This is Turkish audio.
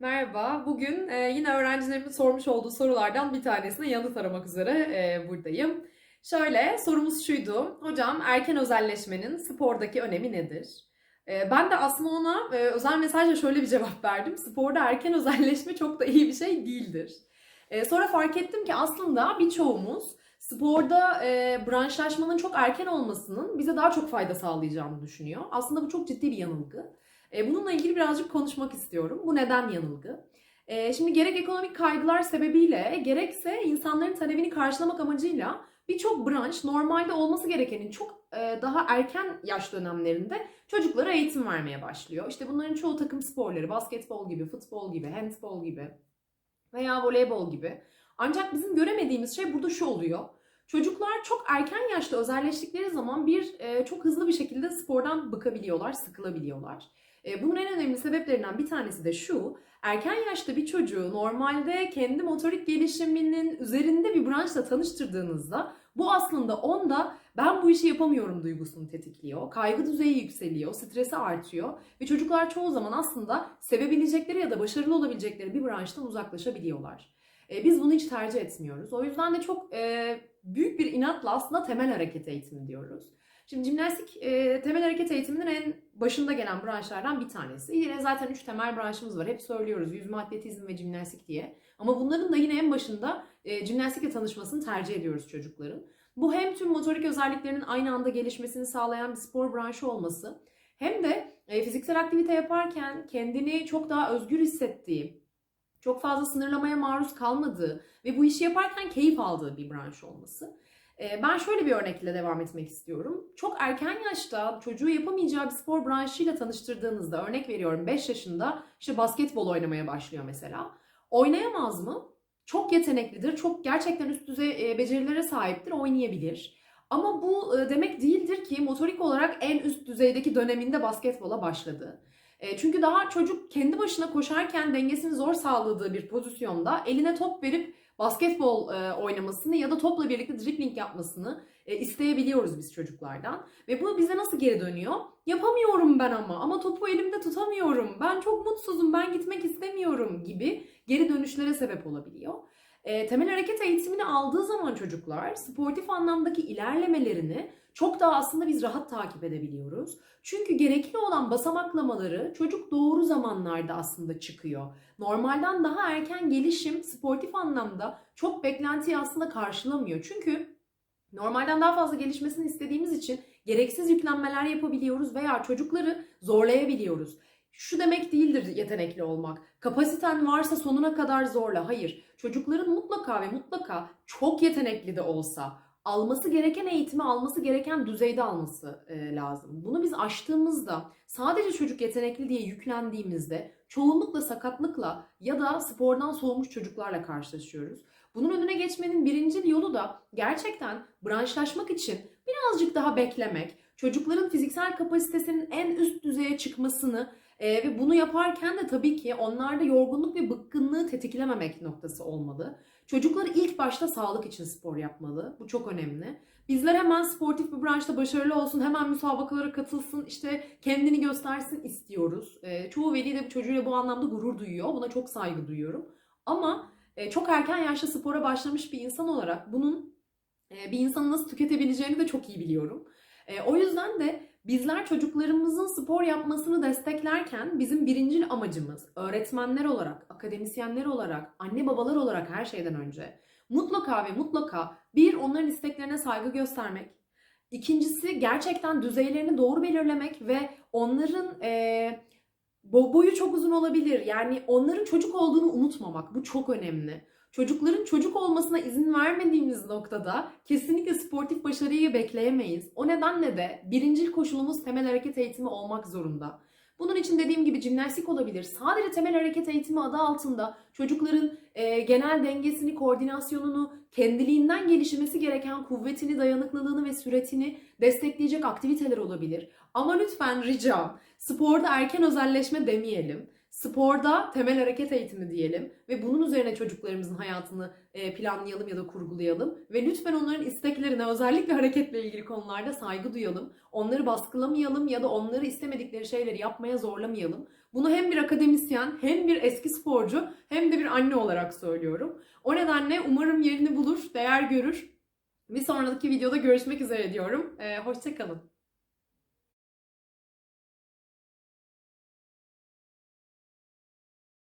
Merhaba. Bugün e, yine öğrencilerimin sormuş olduğu sorulardan bir tanesine yanıt aramak üzere e, buradayım. Şöyle sorumuz şuydu. Hocam erken özelleşmenin spordaki önemi nedir? E, ben de aslında ona e, özel mesajla şöyle bir cevap verdim. Sporda erken özelleşme çok da iyi bir şey değildir. E, sonra fark ettim ki aslında birçoğumuz sporda e, branşlaşmanın çok erken olmasının bize daha çok fayda sağlayacağını düşünüyor. Aslında bu çok ciddi bir yanılgı. E, bununla ilgili birazcık konuşmak istiyorum. Bu neden yanılgı? E, şimdi gerek ekonomik kaygılar sebebiyle gerekse insanların talebini karşılamak amacıyla birçok branş normalde olması gerekenin çok e, daha erken yaş dönemlerinde çocuklara eğitim vermeye başlıyor. İşte bunların çoğu takım sporları, basketbol gibi, futbol gibi, handbol gibi veya voleybol gibi. Ancak bizim göremediğimiz şey burada şu oluyor. Çocuklar çok erken yaşta özelleştikleri zaman bir çok hızlı bir şekilde spordan bıkabiliyorlar, sıkılabiliyorlar. E, bunun en önemli sebeplerinden bir tanesi de şu. Erken yaşta bir çocuğu normalde kendi motorik gelişiminin üzerinde bir branşla tanıştırdığınızda bu aslında onda ben bu işi yapamıyorum duygusunu tetikliyor. Kaygı düzeyi yükseliyor, stresi artıyor ve çocuklar çoğu zaman aslında sevebilecekleri ya da başarılı olabilecekleri bir branştan uzaklaşabiliyorlar. E, biz bunu hiç tercih etmiyoruz. O yüzden de çok e, büyük bir inatla aslında temel hareket eğitimi diyoruz. Şimdi jimnastik e, temel hareket eğitiminin en başında gelen branşlardan bir tanesi. Yine zaten üç temel branşımız var. Hep söylüyoruz yüzme, atletizm ve jimnastik diye. Ama bunların da yine en başında e, jimnastikle tanışmasını tercih ediyoruz çocukların. Bu hem tüm motorik özelliklerinin aynı anda gelişmesini sağlayan bir spor branşı olması hem de e, fiziksel aktivite yaparken kendini çok daha özgür hissettiği, çok fazla sınırlamaya maruz kalmadığı ve bu işi yaparken keyif aldığı bir branş olması. Ee, Ben şöyle bir örnekle devam etmek istiyorum. Çok erken yaşta çocuğu yapamayacağı bir spor branşıyla tanıştırdığınızda örnek veriyorum 5 yaşında işte basketbol oynamaya başlıyor mesela. Oynayamaz mı? Çok yeteneklidir, çok gerçekten üst düzey e, becerilere sahiptir, oynayabilir. Ama bu e, demek değildir ki motorik olarak en üst düzeydeki döneminde basketbola başladı. E, Çünkü daha çocuk kendi başına koşarken dengesini zor sağladığı bir pozisyonda eline top verip basketbol e, oynamasını ya da topla birlikte dribbling yapmasını e, isteyebiliyoruz biz çocuklardan. Ve bu bize nasıl geri dönüyor? Yapamıyorum ben ama ama topu elimde tutamıyorum. Ben çok mutsuzum, ben gitmek istemiyorum gibi geri dönüşlere sebep olabiliyor. E, temel hareket eğitimini aldığı zaman çocuklar sportif anlamdaki ilerlemelerini çok daha aslında biz rahat takip edebiliyoruz. Çünkü gerekli olan basamaklamaları çocuk doğru zamanlarda aslında çıkıyor. Normalden daha erken gelişim sportif anlamda çok beklentiyi aslında karşılamıyor. Çünkü normalden daha fazla gelişmesini istediğimiz için gereksiz yüklenmeler yapabiliyoruz veya çocukları zorlayabiliyoruz. Şu demek değildir yetenekli olmak. Kapasiten varsa sonuna kadar zorla. Hayır. Çocukların mutlaka ve mutlaka çok yetenekli de olsa alması gereken eğitimi alması gereken düzeyde alması e, lazım. Bunu biz aştığımızda sadece çocuk yetenekli diye yüklendiğimizde çoğunlukla sakatlıkla ya da spordan soğumuş çocuklarla karşılaşıyoruz. Bunun önüne geçmenin birinci yolu da gerçekten branşlaşmak için birazcık daha beklemek, çocukların fiziksel kapasitesinin en üst düzeye çıkmasını e, ve bunu yaparken de tabii ki onlarda yorgunluk ve bıkkınlığı tetiklememek noktası olmalı. Çocuklar ilk başta sağlık için spor yapmalı. Bu çok önemli. Bizler hemen sportif bir branşta başarılı olsun, hemen müsabakalara katılsın, işte kendini göstersin istiyoruz. E, çoğu veli de çocuğuyla bu anlamda gurur duyuyor. Buna çok saygı duyuyorum. Ama e, çok erken yaşta spora başlamış bir insan olarak bunun e, bir insanı nasıl tüketebileceğini de çok iyi biliyorum. E, o yüzden de bizler çocuklarımızın spor yapmasını desteklerken bizim birinci amacımız öğretmenler olarak, akademisyenler olarak, anne babalar olarak her şeyden önce mutlaka ve mutlaka bir onların isteklerine saygı göstermek. İkincisi gerçekten düzeylerini doğru belirlemek ve onların e, bo- boyu çok uzun olabilir. Yani onların çocuk olduğunu unutmamak. Bu çok önemli. Çocukların çocuk olmasına izin vermediğimiz noktada kesinlikle sportif başarıyı bekleyemeyiz. O nedenle de birinci koşulumuz temel hareket eğitimi olmak zorunda. Bunun için dediğim gibi jimnastik olabilir. Sadece temel hareket eğitimi adı altında çocukların e, genel dengesini, koordinasyonunu, kendiliğinden gelişmesi gereken kuvvetini, dayanıklılığını ve süretini destekleyecek aktiviteler olabilir. Ama lütfen ricam sporda erken özelleşme demeyelim. Sporda temel hareket eğitimi diyelim ve bunun üzerine çocuklarımızın hayatını e, planlayalım ya da kurgulayalım ve lütfen onların isteklerine özellikle hareketle ilgili konularda saygı duyalım. Onları baskılamayalım ya da onları istemedikleri şeyleri yapmaya zorlamayalım. Bunu hem bir akademisyen hem bir eski sporcu hem de bir anne olarak söylüyorum. O nedenle umarım yerini bulur, değer görür. Bir sonraki videoda görüşmek üzere diyorum. Ee, hoşçakalın.